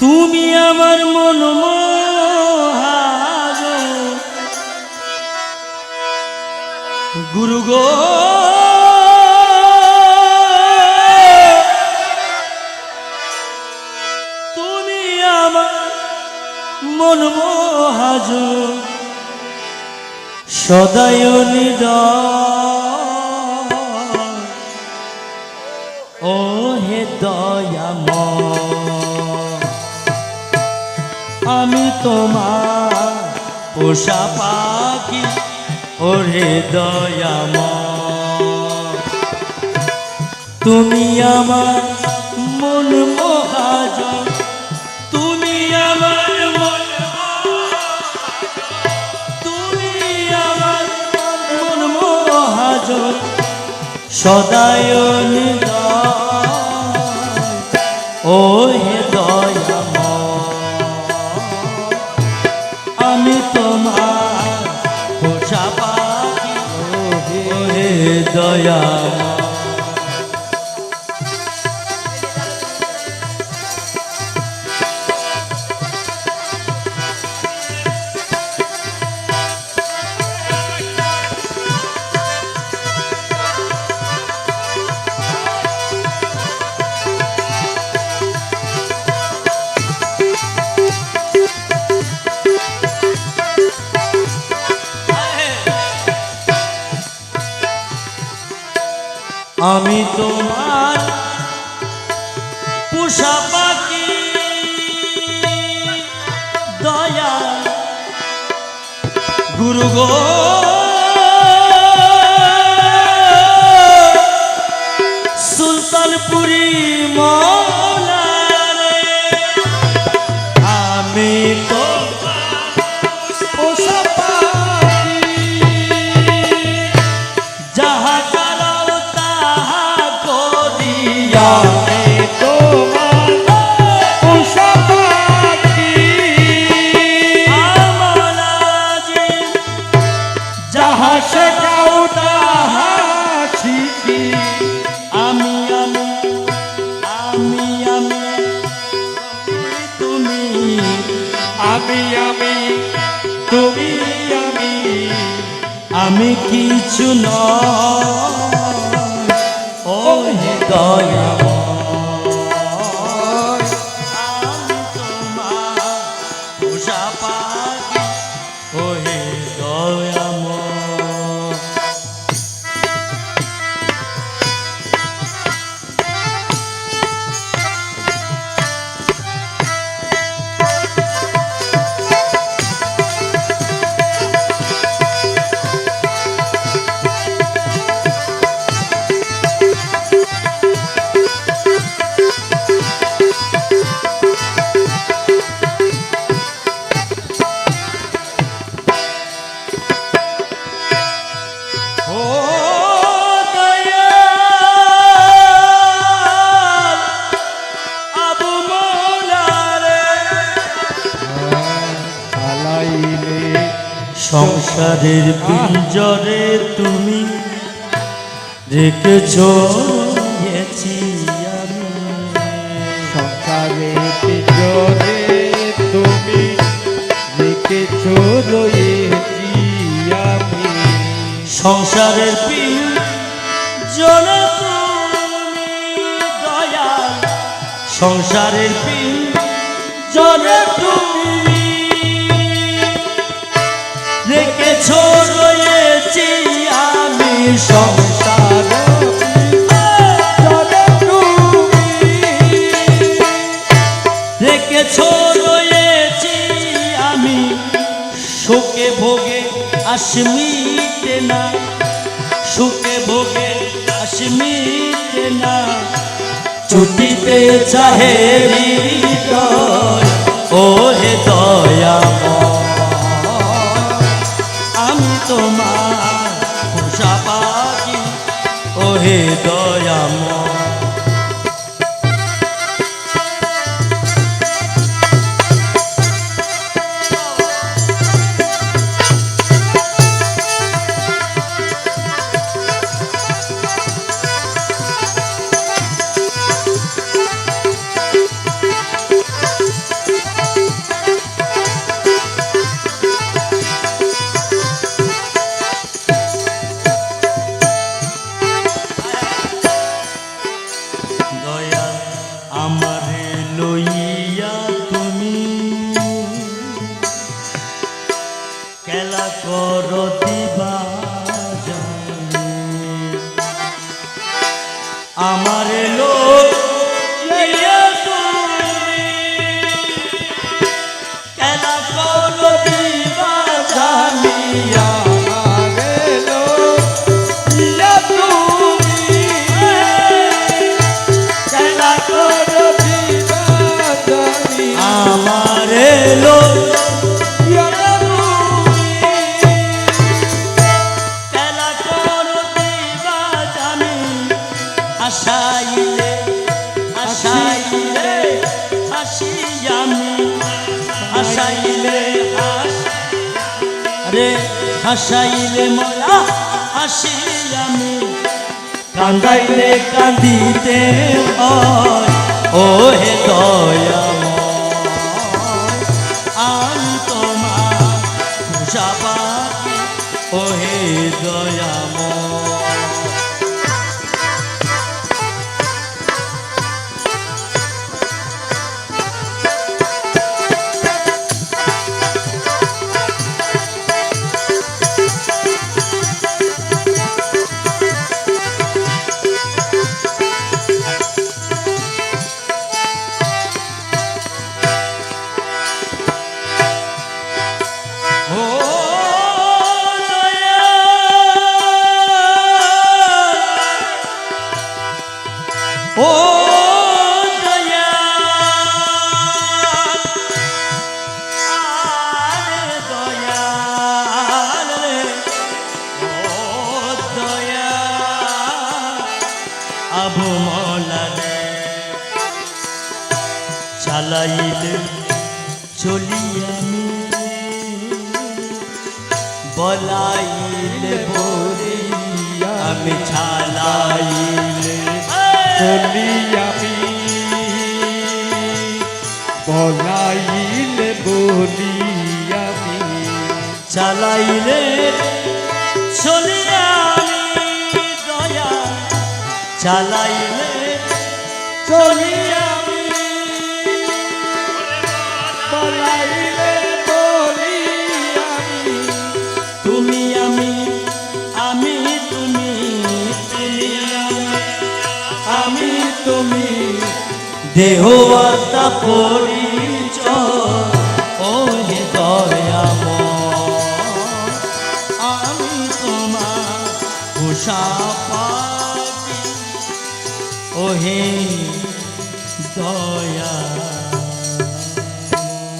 তুমি আমার মন গুরু গো। তুমি আমার মন মোহাজ সদায় নিদ ও হে দয়াময়। আমি তোমার পোষা পাখি, ওরে দয়াময়। তুমি আমার মন মহাজন, তুমি আমার মন তুমি আমার মন মহাজন, সদায় নিদয়। তোমার পোষা পাখি ও আমি তোমার পোষা পাখি। দয়া। গুরু গো। সুলতানপুরি মৌলারে আমি কিছু নয়। ও দয়া সংসারের পিঞ্জরে তুমি রেখেছ গেছি আমি। সংসারে পিছনে তুমি রেখেছ রয়েছি আমি। সংসারের পিঞ্জরে সংসারের পিঞ্জরে তুমি রেখেছ রয়েছি আমি সংসার। রেখেছ রয়েছি আমি। শোকে ভোগে আসমিতে না। সুখে ভোগে আসমিতে না। ছুটিতে চাহে হৃদয় ও হে দয়াময়। হে দয়াময়। আমার লো হাসাইলে মোলা হাসি আমি কান্দাইলে কান্দিতে হয়। চালাইলে চলি আমি বলাইলে বলি আমি ছালাইলে বলি আমি বলাইলে বলি আমি চালাইলে চলি আমি দয়া চালাইলে তুমি দেহ আত্মা পরিচয় ও হে দয়াময় আমি তোমার উষা পাখি ও